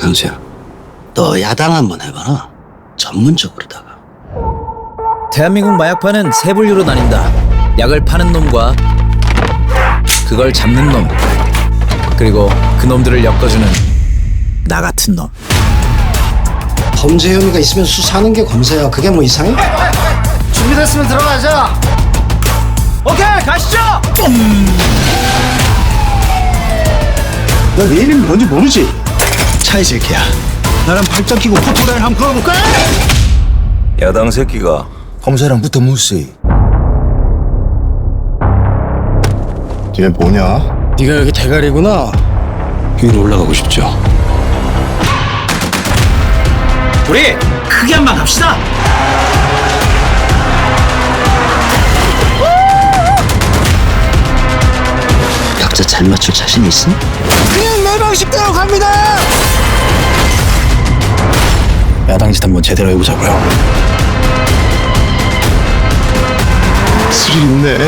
강수야, 너 야당 한번 해봐라. 전문적으로다가. 대한민국 마약파는 세 분류로 나뉜다. 약을 파는 놈과 그걸 잡는 놈, 그리고 그 놈들을 엮어주는 나 같은 놈. 범죄 혐의가 있으면 수사하는 게 검사야. 그게 뭐 이상해? 준비됐으면 들어가자. 오케이, 가시죠! 너내 이름이 뭔지 모르지? 차이 새끼야. 나랑 팔짱 끼고 포토라인 한번 걸어볼까? 야당 새끼가 검사랑 붙어 무시 뒤에 뭐냐? 네가 여기 대가리구나. 위로 올라가고 싶죠? 우리 크게 한 방 갑시다! 각자 잘 맞출 자신 있어? 그냥 내 방식대로 갑니다. 야당 짓 한번 제대로 해보자고요. 스릴 있네.